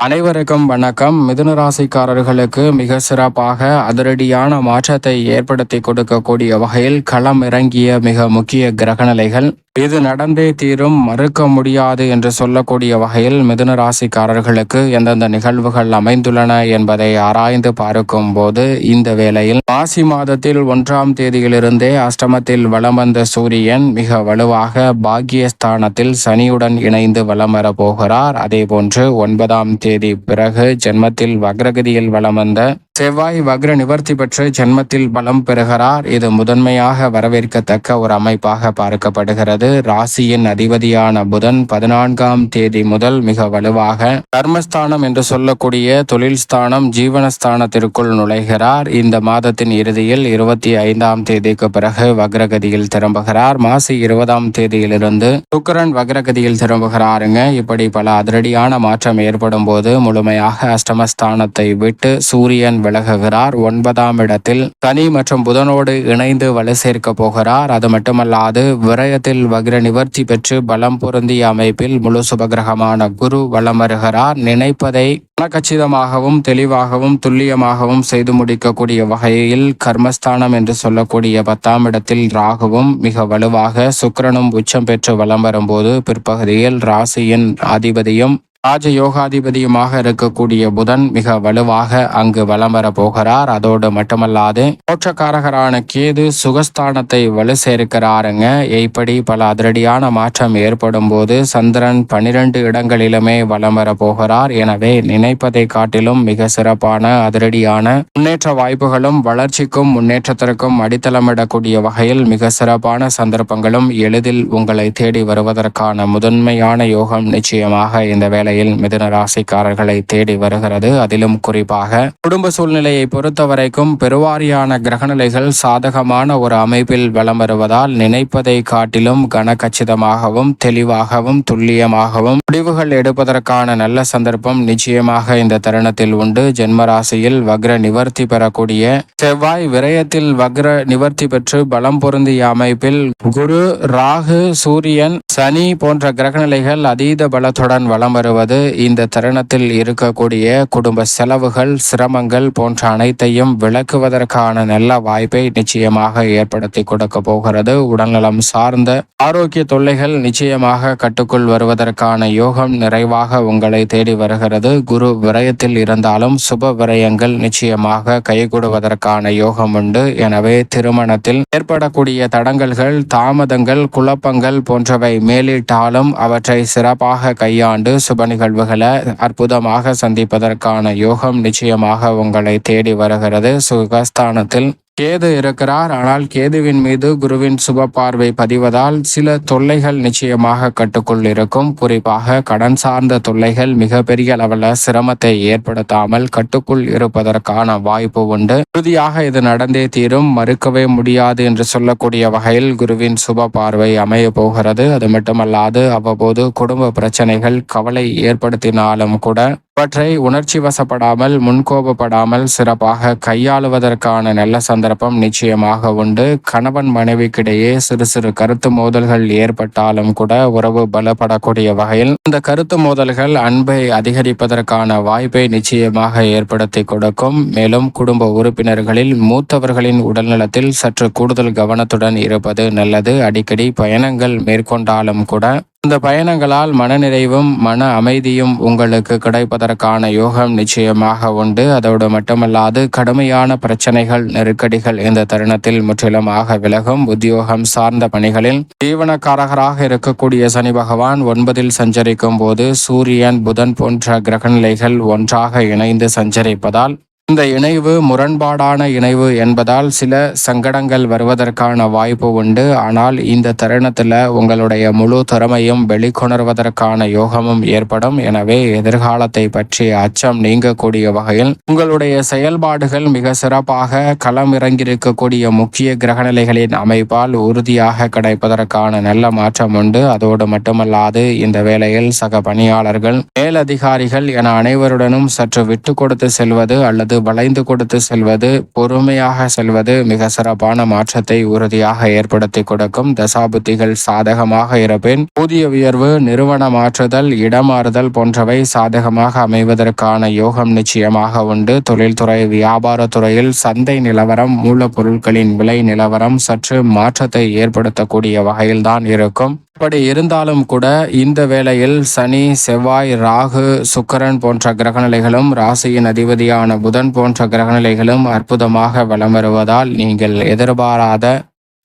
அனைவருக்கும் வணக்கம். மிதுன ராசிக்காரர்களுக்கு மிக சிறப்பாக அதிரடியான மாற்றத்தை ஏற்படுத்தி கொடுக்கக்கூடிய வகையில் களம் இறங்கிய மிக முக்கிய கிரகநிலைகள். இது நடந்தே தீரும் மறுக்க முடியாது என்று சொல்லக்கூடிய வகையில் மிதுன ராசிக்காரர்களுக்கு எந்தெந்த நிகழ்வுகள் அமைந்துள்ளன என்பதை ஆராய்ந்து பார்க்கும் போது இந்த வேளையில் மாசி மாதத்தில் ஒன்றாம் தேதியிலிருந்தே அஷ்டமத்தில் வலம் வந்த சூரியன் மிக வலுவாக பாக்கியஸ்தானத்தில் சனியுடன் இணைந்து வலம் வர போகிறார். அதே போன்று ஒன்பதாம் தேதி பிறகு ஜென்மத்தில் வக்ரகதியில் வலம் வந்த செவ்வாய் வக்ர நிவர்த்தி பெற்று ஜென்மத்தில் பலம் பெறுகிறார். இது முதன்மையாக வரவேற்கத்தக்க ஒரு அமைப்பாக பார்க்கப்படுகிறது. ராசியின் அதிபதியான புதன் பதினான்காம் தேதி முதல் மிக வலுவாக கர்மஸ்தானம் என்று சொல்லக்கூடிய தொழில் ஸ்தானம் ஜீவனஸ்தானத்திற்குள் நுழைகிறார். இந்த மாதத்தின் இறுதியில் இருபத்தி ஐந்தாம் தேதிக்கு பிறகு வக்ரகதியில் திரும்புகிறார். மாசி இருபதாம் தேதியிலிருந்து சுக்கரன் வக்ரகதியில் திரும்புகிறாருங்க. இப்படி பல அதிரடியான மாற்றம் ஏற்படும் போது முழுமையாக அஷ்டமஸ்தானத்தை விட்டு சூரியன் விலகுகிறார். ஒன்பதாம் இடத்தில் சனி மற்றும் புதனோடு இணைந்து வலு சேர்க்க போகிறார். அது மட்டுமல்லாது விரயத்தில் வக்ர நிவர்த்தி பெற்று பலம் பொருந்திய அமைப்பில் முழு சுபகிரகமான குரு வலம் வருகிறார் நினைப்பதை கச்சிதமாகவும் தெளிவாகவும் துல்லியமாகவும் செய்து முடிக்கக்கூடிய வகையில் கர்மஸ்தானம் என்று சொல்லக்கூடிய பத்தாம் இடத்தில் ராகுவும் மிக வலுவாக சுக்கரனும் உச்சம் பெற்று வலம் வரும்போது பிற்பகுதியில் ராசியின் அதிபதியும் ராஜ யோகாதிபதியுமாக இருக்கக்கூடிய புதன் மிக வலுவாக அங்கு வலம் வர போகிறார். அதோடு மட்டுமல்லாது மோட்சக்காரகரான கேது சுகஸ்தானத்தை வலு சேர்க்கிறாருங்க. இப்படி பல அதிரடியான மாற்றம் ஏற்படும் போது சந்திரன் பனிரெண்டு இடங்களிலுமே வலம் வர போகிறார். எனவே நினைப்பதை காட்டிலும் மிக சிறப்பான அதிரடியான முன்னேற்ற வாய்ப்புகளும் வளர்ச்சிக்கும் முன்னேற்றத்திற்கும் அடித்தளமிடக்கூடிய வகையில் மிக சிறப்பான சந்தர்ப்பங்களும் எளிதில் உங்களை தேடி வருவதற்கான முதன்மையான யோகம் நிச்சயமாக இந்த வேலை வேளையில் மிதுன ராசிக்காரர்களை தேடி வருகிறது. அதிலும் குறிப்பாக குடும்ப சூழ்நிலையை பொறுத்த வரைக்கும் பெருவாரியான கிரகநிலைகள் சாதகமான ஒரு அமைப்பில் வலம் வருவதால் நினைப்பதை காட்டிலும் கனகச்சிதமாகவும் தெளிவாகவும் துல்லியமாகவும் முடிவுகள் எடுப்பதற்கான நல்ல சந்தர்ப்பம் நிச்சயமாக இந்த தருணத்தில் உண்டு. ஜென்மராசியில் வக்ர நிவர்த்தி பெறக்கூடிய செவ்வாய் விரயத்தில் வக்ர நிவர்த்தி பெற்று பலம் பொருந்திய அமைப்பில் குரு ராகு சூரியன் சனி போன்ற கிரகநிலைகள் அதீத பலத்துடன் வலம் வருவது வருவது இந்த தருணத்தில் இருக்கக்கூடிய குடும்ப செலவுகள் சிரமங்கள் போன்ற அனைத்தையும் விளக்குவதற்கான நல்ல வாய்ப்பை நிச்சயமாக ஏற்படுத்தி கொடுக்க போகிறது. உடல்நலம் சார்ந்த ஆரோக்கிய தொல்லைகள் நிச்சயமாக கட்டுக்குள் வருவதற்கான யோகம் நிறைவாக உங்களை தேடி வருகிறது. குரு விரயத்தில் இருந்தாலும் சுப விரயங்கள் நிச்சயமாக கைகூடுவதற்கான யோகம் உண்டு. எனவே திருமணத்தில் ஏற்படக்கூடிய தடங்கல்கள் தாமதங்கள் குழப்பங்கள் போன்றவை மேலிட்டாலும் அவற்றை சிறப்பாக கையாண்டு சுப நிகழ்வுகளை அற்புதமாக சந்திப்பதற்கான யோகம் நிச்சயமாக உங்களை தேடி வருகிறது. சுகஸ்தானத்தில் கேது இருக்கிறார் ஆனால் கேதுவின் மீது குருவின் சுப பார்வை பதிவதால் சில தொல்லைகள் நிச்சயமாக கட்டுக்குள் இருக்கும். குறிப்பாக கடன் சார்ந்த தொல்லைகள் மிகப்பெரிய அளவில் சிரமத்தை ஏற்படுத்தாமல் கட்டுக்குள் இருப்பதற்கான வாய்ப்பு உண்டு. உறுதியாக இது நடந்தே தீரும். மறுக்கவே முடியாது என்று சொல்லக்கூடிய வகையில் குருவின் சுப பார்வை அமைய போகிறது. அது மட்டுமல்லாது அவ்வப்போது குடும்ப பிரச்சனைகள் கவலை ஏற்படுத்தினாலும் கூட அவற்றை உணர்ச்சி வசப்படாமல் முன்கோபப்படாமல் சிறப்பாக கையாளுவதற்கான நல்ல சந்தர்ப்பம் நிச்சயமாக உண்டு. கணவன் மனைவிக்கிடையே சிறு சிறு கருத்து மோதல்கள் ஏற்பட்டாலும் கூட உறவு பலப்படக்கூடிய வகையில் இந்த கருத்து மோதல்கள் அன்பை அதிகரிப்பதற்கான வாய்ப்பை நிச்சயமாக ஏற்படுத்தி கொடுக்கும். மேலும் குடும்ப உறுப்பினர்களில் மூத்தவர்களின் உடல்நலத்தில் சற்று கூடுதல் கவனத்துடன் இருப்பது நல்லது. அடிக்கடி பயணங்கள் மேற்கொண்டாலும் கூட இந்த பயணங்களால் மனநிறைவும் மன அமைதியும் உங்களுக்கு கிடைப்பதற்கான யோகம் நிச்சயமாக உண்டு. அதோடு மட்டுமல்லாது கடுமையான பிரச்சனைகள் நெருக்கடிகள் இந்த தருணத்தில் முற்றிலுமாக விலகும். உத்தியோகம் சார்ந்த பணிகளில் ஜீவனக்காரகராக இருக்கக்கூடிய சனி பகவான் ஒன்பதில் சஞ்சரிக்கும் போது சூரியன் புதன் போன்ற கிரகநிலைகள் ஒன்றாக இணைந்து சஞ்சரிப்பதால் இந்த இணைவு முரண்பாடான இணைவு என்பதால் சில சங்கடங்கள் வருவதற்கான வாய்ப்பு உண்டு. ஆனால் இந்த தருணத்தில் உங்களுடைய முழு திறமையும் வெளிக்கொணர்வதற்கான யோகமும் ஏற்படும். எனவே எதிர்காலத்தை பற்றிய அச்சம் நீங்கக்கூடிய வகையில் உங்களுடைய செயல்பாடுகள் மிக சிறப்பாக களம் இறங்கியிருக்கக்கூடிய முக்கிய கிரகநிலைகளின் அமைப்பால் உறுதியாக கிடைப்பதற்கான நல்ல மாற்றம் உண்டு. அதோடு மட்டுமல்லாது இந்த வேளையில் சக பணியாளர்கள் மேலதிகாரிகள் என அனைவருடனும் சற்று விட்டு கொடுத்து செல்வது அல்லது வளைந்து கொடுத்து செல்வது பொறுமையாக செல்வது மிக சிறப்பான மாற்றத்தை உறுதியாக ஏற்படுத்தி கொடுக்கும். தசாபுத்திகள் சாதகமாக இருப்பின் ஊதிய உயர்வு நிறுவன மாற்றுதல் இடமாறுதல் போன்றவை சாதகமாக அமைவதற்கான யோகம் நிச்சயமாக உண்டு. தொழில்துறை வியாபாரத்துறையில் சந்தை நிலவரம் மூலப்பொருட்களின் விலை நிலவரம் சற்று மாற்றத்தை ஏற்படுத்தக்கூடிய வகையில்தான் இருக்கும். அப்படி இருந்தாலும் கூட இந்த வேளையில் சனி செவ்வாய் ராகு சுக்கரன் போன்ற கிரகநிலைகளும் ராசியின் அதிபதியான புதன் போன்ற கிரகநிலைகளும் அற்புதமாக வலம் வருவதால் நீங்கள் எதிர்பாராத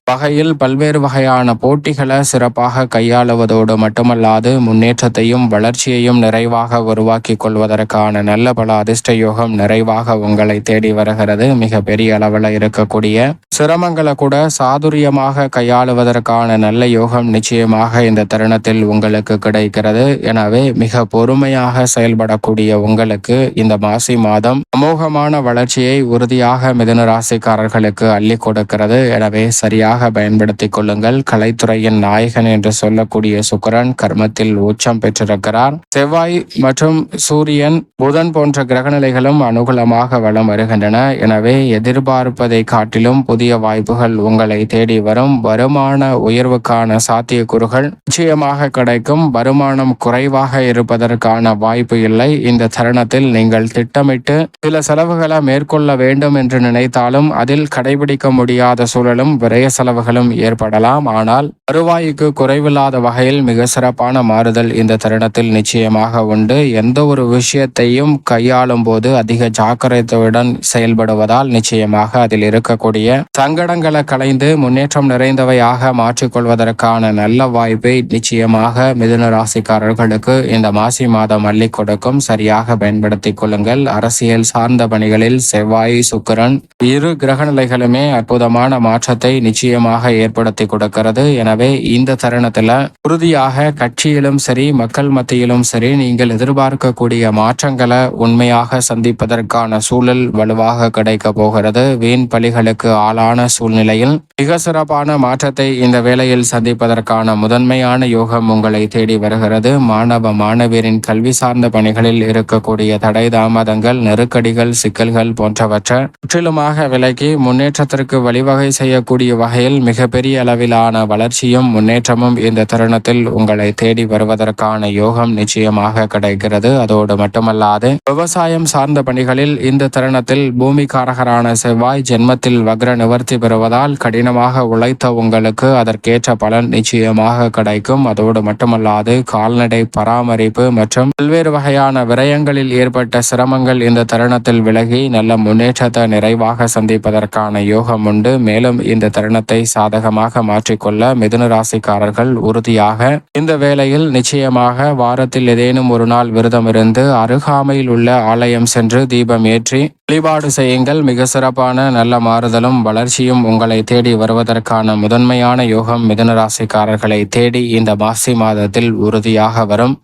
வகையில் பல்வேறு வகையான போட்டிகளை சிறப்பாக கையாளுவதோடு மட்டுமல்லாது முன்னேற்றத்தையும் வளர்ச்சியையும் நிறைவாக உருவாக்கி கொள்வதற்கான நல்ல பல அதிர்ஷ்ட யோகம் நிறைவாக உங்களை தேடி வருகிறது. மிக பெரிய அளவில் இருக்கக்கூடிய சிரமங்களை கூட சாதுரியமாக கையாளுவதற்கான நல்ல யோகம் நிச்சயமாக இந்த தருணத்தில் உங்களுக்கு கிடைக்கிறது. எனவே மிக பொறுமையாக செயல்படக்கூடிய உங்களுக்கு இந்த மாசி மாதம் அமோகமான வளர்ச்சியை உறுதியாக மிதுன ராசிக்காரர்களுக்கு அள்ளி கொடுக்கிறது. எனவே சரியாக பயன்படுத்திக் கொள்ளுங்கள். கலைத்துறையின் நாயகன் என்று சொல்லக்கூடிய சுக்கரன் கர்மத்தில் உச்சம் பெற்றிருக்கிறார். செவ்வாய் மற்றும் சூரியன் புதன் போன்ற கிரகநிலைகளும் அனுகூலமாக வலம் வருகின்றன. எனவே எதிர்பார்ப்பதை காட்டிலும் புதிய வாய்ப்புகள் உங்களை தேடி வரும். வருமான உயர்வுக்கான சாத்தியக்கூறுகள் நிச்சயமாக கிடைக்கும். வருமானம் குறைவாக இருப்பதற்கான வாய்ப்பு இல்லை. இந்த தருணத்தில் நீங்கள் திட்டமிட்டு சில செலவுகளை மேற்கொள்ள வேண்டும் என்று நினைத்தாலும் அதில் கடைபிடிக்க முடியாத சூழலும் விரய செலவுகளும் ஏற்படலாம். ஆனால் வருவாய்க்கு குறைவில்லாத வகையில் மிக சிறப்பான மாறுதல் இந்த தருணத்தில் நிச்சயமாக உண்டு. எந்த ஒரு விஷயத்தையும் கையாளும் போது அதிக ஜாக்கிரதையுடன் செயல்படுவதால் நிச்சயமாக அதில் இருக்கக்கூடிய சங்கடங்களை களைந்து முன்னேற்றம் நிறைந்தவையாக மாற்றிக்கொள்வதற்கான நல்ல வாய்ப்பை நிச்சயமாக மிதுன ராசிக்காரர்களுக்கு இந்த மாசி மாதம் அள்ளி கொடுக்கும். சரியாக பயன்படுத்திக் கொள்ளுங்கள். அரசியல் சார்ந்த பணிகளில் செவ்வாய் சுக்கிரன் இரு கிரகநிலைகளுமே அற்புதமான மாற்றத்தை நிச்சயமாக ஏற்படுத்தி கொடுக்கிறது. எனவே இந்த தருணத்துல உறுதியாக கட்சியிலும் சரி மக்கள் மத்தியிலும் சரி நீங்கள் எதிர்பார்க்கக்கூடிய மாற்றங்களை உண்மையாக சந்திப்பதற்கான சூழல் வலுவாக கிடைக்க போகிறது. வீண் பலிகளுக்கு ஆளான சூழ்நிலையில் மிக சிறப்பான மாற்றத்தை இந்த வேளையில் சந்திப்பதற்கான முதன்மையான யோகம் உங்களை தேடி வருகிறது. மாணவ மாணவியரின் கல்வி சார்ந்த பணிகளில் இருக்கக்கூடிய தடை தாமதங்கள் நெருக்கடிகள் சிக்கல்கள் போன்றவற்றை முற்றிலுமாக விலக்கி முன்னேற்றத்திற்கு வழிவகை செய்யக்கூடிய வகையில் மிகப்பெரிய அளவிலான வளர்ச்சியும் முன்னேற்றமும் இந்த தருணத்தில் உங்களை தேடி வருவதற்கான யோகம் நிச்சயமாக கிடைக்கிறது. அதோடு மட்டுமல்லாது விவசாயம் சார்ந்த பணிகளில் இந்த தருணத்தில் பூமிகாரகரான செவ்வாய் ஜென்மத்தில் வக்ர நிவர்த்தி பெறுவதால் கடினமாக உழைத்த உங்களுக்கு அதற்கேற்ற பலன் நிச்சயமாக கிடைக்கும். அதோடு மட்டுமல்லாது கால்நடை பராமரிப்பு மற்றும் பல்வேறு வகையான விரயங்களில் ஏற்பட்ட சிரமங்கள் இந்த தருணத்தில் விலகி நல்ல முன்னேற்றத்தை நிறைவாக சந்திப்பதற்கான யோகம் உண்டு. மேலும் இந்த தருணத்தை சாதகமாக மாற்றிக்கொள்ள மிதுன ராசிக்காரர்கள் உறுதியாக இந்த வேளையில் நிச்சயமாக வாரத்தில் ஏதேனும் ஒரு நாள் விரதம் இருந்து அருகாமையில் உள்ள ஆலயம் சென்று தீபம் ஏற்றி வழிபாடு செய்யுங்கள். மிக சிறப்பான நல்ல மாறுதலும் வளர்ச்சியும் உங்களை தேடி வருவதற்கான முதன்மையான யோகம் மிதுன ராசிக்காரர்களை தேடி இந்த மாசி மாதத்தில் உறுதியாக வரும்.